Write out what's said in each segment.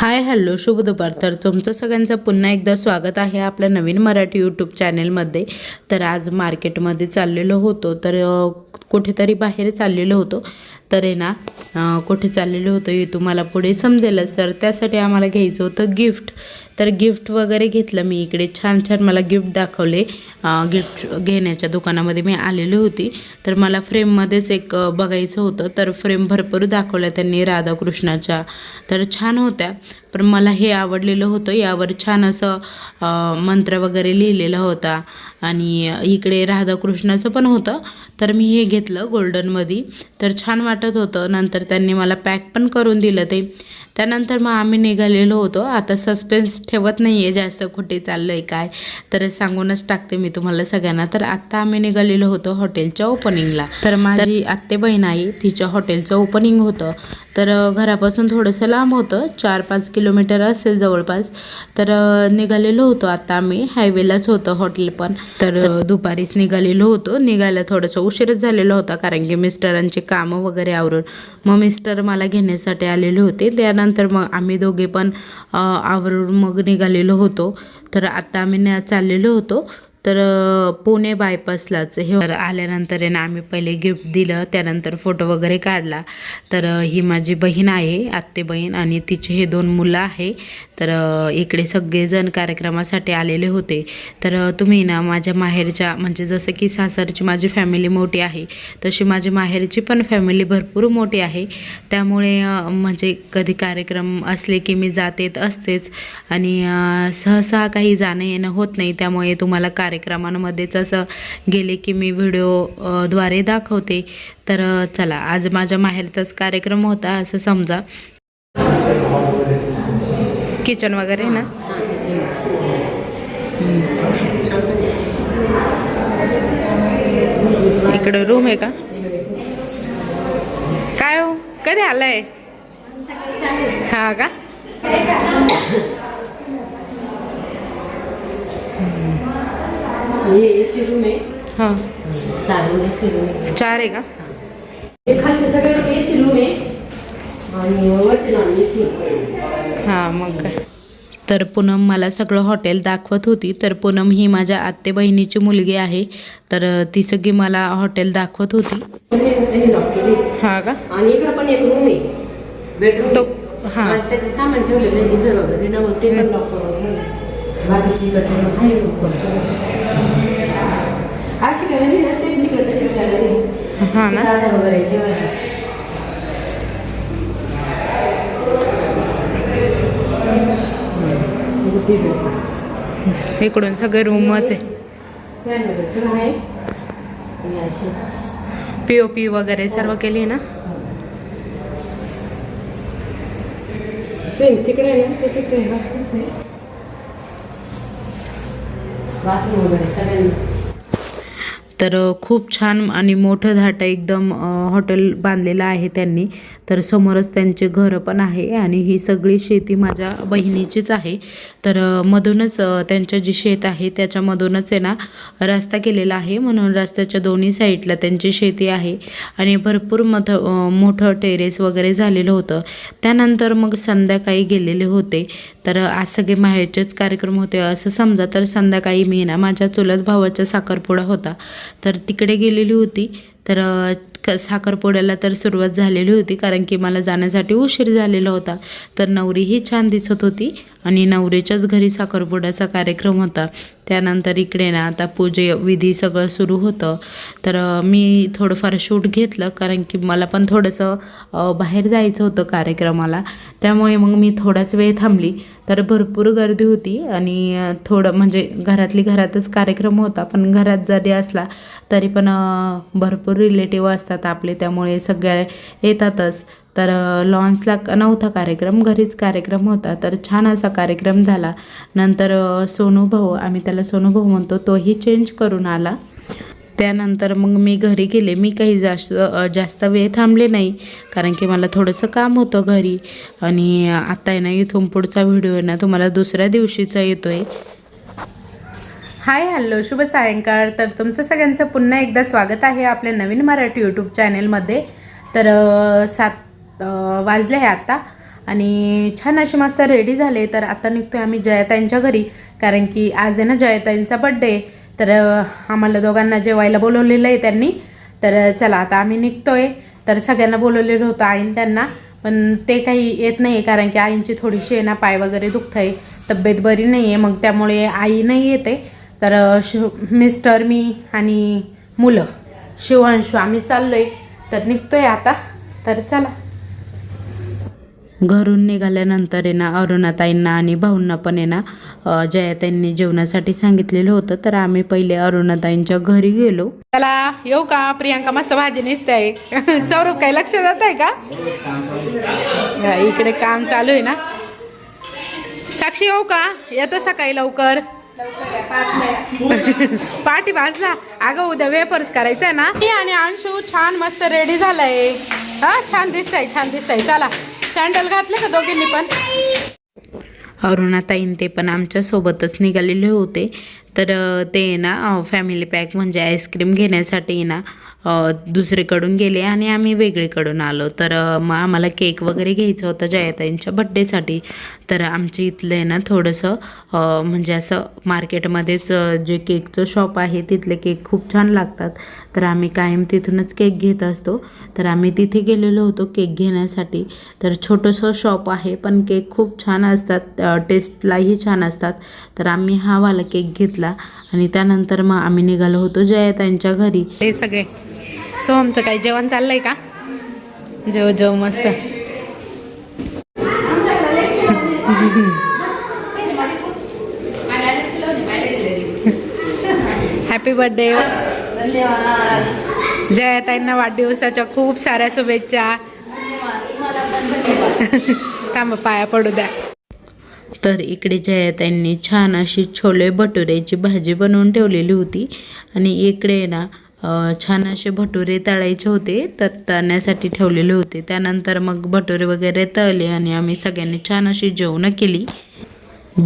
Hi hello शुभ दुपार. तर तुमचं सगळ्यांचं पुन्हा एकदा स्वागत आहे आपल्या नवीन मराठी यूट्यूब चॅनेलमध्ये तर आज मार्केटमध्ये चाललेलो होतो तर कुठेतरी बाहेर चाललेलो होतो. तर आहे ना कुठे चाललेलो होतो हे तुम्हाला पुढे समजेलच. तर त्यासाठी आम्हाला घ्यायचं होतं गिफ्ट. तर गिफ्ट वगैरे घेतलं मी इकडे. छान छान मला गिफ्ट दाखवले. गिफ्ट घेण्याच्या दुकानामध्ये मी आलेली होती. तर मला फ्रेममध्येच एक बघायचं होतं. तर फ्रेम भरपूर दाखवल्या त्यांनी राधाकृष्णाच्या. तर छान होत्या. पण मला हे आवडलेलं होतं. यावर छान असं मंत्र वगैरे लिहिलेला होता. आणि इकडे राधाकृष्णाचं पण होतं. तर मी हे घेतलं गोल्डनमध्ये. तर छान वाटत होतं. नंतर त्यांनी मला पॅक पण करून दिलं ते. त्यानंतर मग आम्ही निघालेलो होतो. आता सस्पेन्स ठेवत नाही आहे जास्त कुठे चाललो आहे काय. तर सांगूनच टाकते मी तुम्हाला सगळ्यांना. तर आत्ता आम्ही निघालेलो होतो हॉटेलच्या ओपनिंगला. तर माझी आत्ते बहीण आहे. तिच्या हॉटेलचं ओपनिंग होतं. तर घरापासून थोडंसं लांब होतं. चार पाच किलोमीटर असेल जवळपास. तर निघालेलो होतो आता आम्ही. हायवेलाच होतं हॉटेल पण. तर दुपारीच निघालेलो होतो. निघायला थोडंसं उशीरच झालेला होता कारण की मिस्टरांची कामं वगैरे आवरून. मग मिस्टर मला घेण्यासाठी आलेले होते. त्यानंतर मग आम्ही दोघे पण आवरून मग निघालेलो होतो. तर आता आम्ही चाललेलो होतो. तर पुणे बायपासलाच हे आल्यानंतर आहे ना आम्ही पहिले गिफ्ट दिलं त्यानंतर फोटो वगैरे काढला. तर ही माझी बहीण आहे आत्ते बहीण आणि तिचे हे दोन मुलं आहे. तर इकडे सगळेजण कार्यक्रमासाठी आलेले होते. तर तुम्ही ना माझ्या माहेरच्या म्हणजे जसं की सासरची माझी फॅमिली मोठी आहे तशी माझी माहेरची पण फॅमिली भरपूर मोठी आहे. त्यामुळे म्हणजे कधी कार्यक्रम असले की मी जात येत असतेच. आणि सहसा काही जाणं येणं होत नाही त्यामुळे तुम्हाला कार्यक्रमांमध्येच असं गेले की मी व्हिडिओ द्वारे दाखवते. तर चला आज माझ्या माहेरचाच कार्यक्रम होता असं समजा. किचन वगैरे ना? इकडं रूम आहे का? काय हो? कधी आलाय? हा का? हे एसी रूम आहे. हां. चार रूम एसी रूम आहे. चार आहे का? हे. खालचे सगळे रूम एसी रूम आहे. आणि वरचे नॉन एसी हां मग काय? तर पूनम मला सगळं हॉटेल दाखवत होती. तर पूनम ही माझ्या आत्ते बहिणीची मुलगी आहे. तर ती सगळी मला हॉटेल दाखवत होती. हा का? आणि इकडं पण एक रूम आहे. बेडरूम तो हां. त्याचं सामान ठेवलेलं आहे. लॉक करून. बाकीची इकडचे मग आहे room पण सगळं. अशी काय नाही ना सेम तिकडे तशी काय नाही हां ना. इकडून सगळे रूमच आहे. फॅन वगैरे सर्व केली ना? तिकडे बाथरूम वगैरे सगळ्यांनी. तर खूप छान आणि मोठं धाटं एकदम हॉटेल बांधलेलं आहे त्यांनी. तर समोरच त्यांचे घरं पण आहे आणि ही सगळी शेती माझ्या बहिणीचीच आहे. तर मधूनच त्यांच्या त्यांचं जे शेत आहे त्याच्यामधूनच आहे ना रस्ता केलेला आहे. म्हणून रस्त्याच्या दोन्ही साईडला त्यांची शेती आहे. आणि भरपूर मथ मोठं टेरेस वगैरे झालेलं होतं. त्यानंतर मग संध्याकाळी गेलेले होते. तर आज सगळे माहेरचेच कार्यक्रम होते. असं समजा तर संध्याकाळी मी ना माझ्या चुलत भावाचा साखरपुडा होता. तर तिकडे गेलेली होती. तर क साखरपुड्याला तर सुरुवात झालेली होती कारण की मला जाण्यासाठी उशीर झालेला होता. तर नवरीही छान दिसत होती आणि नवरीच्याच घरी साखरपुड्याचा कार्यक्रम होता. त्यानंतर इकडे ना आता पूजे विधी सगळं सुरू होतं. तर मी थोडंफार शूट घेतलं कारण की मला पण थोडंसं बाहेर जायचं होतं कार्यक्रमाला. त्यामुळे मग मी थोडाच वेळ थांबली. तर भरपूर गर्दी होती आणि थोडं म्हणजे घरातली घरातच कार्यक्रम होता. पण घरात जरी असला तरी पण भरपूर रिलेटिव्ह असतात आपले. त्यामुळे सगळ्या येतातच. तर लॉन्सला नव्हता कार्यक्रम घरीच कार्यक्रम होता. तर छान असा कार्यक्रम झाला. नंतर सोनू भाऊ आम्ही त्याला सोनू भाऊ म्हणतो तोही चेंज करून आला. त्यानंतर मग मी घरी गेले. मी काही जास्त जास्त वेळ थांबले नाही. कारण की मला थोडंसं काम होतं घरी. आणि आता आहे ना इथून पुढचा व्हिडिओ आहे ना तुम्हाला दुसऱ्या दिवशीचा येतो आहे हाय हॅलो. शुभ सायंकाळ. तर तुमचं सगळ्यांचं पुन्हा एकदा स्वागत आहे आपल्या नवीन मराठी यूट्यूब चॅनेलमध्ये तर सात वाजले आहे आता. आणि छान असे मस्त रेडी झाले. तर आता निघतोय आम्ही जयताईंच्या घरी. कारण की आज आहे ना जयताईंचा बड्डे तर आम्हाला दोघांना जेवायला बोलवलेलं आहे त्यांनी. तर चला आता आम्ही निघतोय. तर सगळ्यांना बोलवलेलं होतं आईन त्यांना. पण ते काही येत नाही कारण की आईंची थोडीशी आहे ना पाय वगैरे दुखत आहे तब्येत बरी नाही आहे मग त्यामुळे आई नाही येते. तर शिव मिस्टर मी आणि मुलं शिवांशू आम्ही चाललोय. तर निघतोय आता. तर चला. घरून निघाल्यानंतर आहे ना अरुणाताईंना आणि भाऊंना पण आहे ना जयाताईंनी जेवणासाठी सांगितलेलं होतं. तर आम्ही पहिले अरुणाताईंच्या घरी गेलो. चला येऊ का? प्रियांका मस्त भाजी नेसते आहे. सौरभ काही लक्ष जात आहे का? इकडे काम चालू आहे ना. साक्षी येऊ का? येतो सकाळी लवकर. पाठी भाजला. अगं उद्या वेपर्स करायचं आहे ना. आणि अंशू छान मस्त रेडी झालाय. हा छान दिसतंय छान दिसतंय. चला. सँडल घातले का दोघींनी पण? अरुणाताईन ते पण आमच्या सोबतच निघालेले होते. तर ते ना फॅमिली पॅक म्हणजे आईस्क्रीम घेण्यासाठी ना दुसरीकडून गेले आणि आम्ही वेगळीकडून आलो. तर मग आम्हाला केक वगैरे घ्यायचं होतं जयाताईंच्या बड्डेसाठी तर आमच्या इथलं आहे ना थोडंसं म्हणजे असं मार्केटमध्येच जे केकचं शॉप आहे तिथले केक खूप छान लागतात. तर आम्ही कायम तिथूनच केक घेत असतो. तर आम्ही तिथे गेलेलो होतो केक घेण्यासाठी. तर छोटंसं शॉप आहे पण केक खूप छान असतात. टेस्टलाही छान असतात. तर आम्ही हा वाला केक घेतला आणि त्यानंतर मग आम्ही निघालो होतो जयाताईंच्या घरी. ते सगळे सो आमचं काही जेवण चाललंय का? जेव जेव मस्त. हॅपी बर्थडे जयाताईंना वाढदिवसाच्या खूप साऱ्या शुभेच्छा. थांब पाया पडू द्या. तर इकडे जयाताईंनी छान अशी छोले भटुऱ्याची भाजी बनवून ठेवलेली होती. आणि इकडे ना छान असे भटुरे तळायचे होते तर तळण्यासाठी ठेवलेले होते. त्यानंतर मग भटुरे वगैरे तळले आणि आम्ही सगळ्यांनी छान अशी जेवणं केली.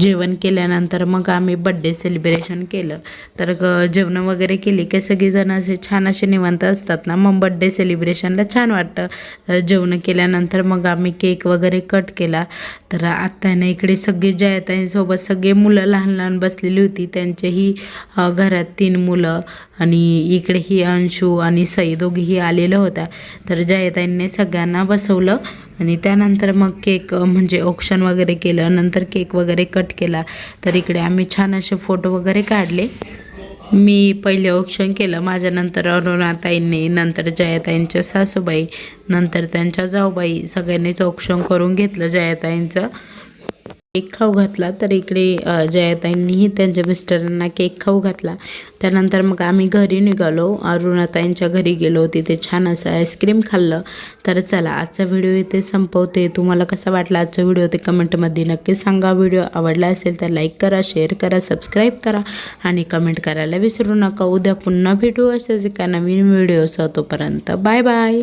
जेवण केल्यानंतर मग आम्ही बड्डे सेलिब्रेशन केलं. तर ग- जेवणं वगैरे केली की सगळीजण असे छान असे निवांत असतात ना. मग बड्डे सेलिब्रेशनला छान वाटतं. तर जेवणं केल्यानंतर मग आम्ही केक वगैरे कट केला. तर आत्याने इकडे सगळे जयताईंसोबत सगळे मुलं लहान लहान बसलेली होती. त्यांचेही घरात तीन मुलं आणि इकडे ही अंशू आणि सई दोघीही आलेल्या होत्या. तर जयताईंनी सगळ्यांना बसवलं. आणि त्यानंतर मग केक म्हणजे ऑप्शन वगैरे केलं नंतर केक वगैरे कट केला. तर इकडे आम्ही छान असे फोटो वगैरे काढले. मी पहिले ऑक्शन केलं माझ्यानंतर अरुणाताईंनी नंतर जयाताईंच्या सासूबाई नंतर त्यांच्या जाऊबाई सगळ्यांनीच औक्षण करून घेतलं जयाताईंचं. केक खाऊ घातला तर इकडे जयाताईंनीही त्यांच्या मिस्टरांना केक खाऊ घातला. त्यानंतर मग आम्ही घरी निघालो. अरुणाताईंच्या घरी गेलो. तिथे छान असं आईस्क्रीम खाल्लं. तर चला आजचा व्हिडिओ इथे संपवते. तुम्हाला कसा वाटला आजचा व्हिडिओ ते कमेंटमध्ये नक्की सांगा. व्हिडिओ आवडला असेल तर लाईक करा शेअर करा सबस्क्राईब करा आणि कमेंट करायला विसरू नका. उद्या पुन्हा भेटू असेच एका नवीन व्हिडिओसह. तोपर्यंत बाय बाय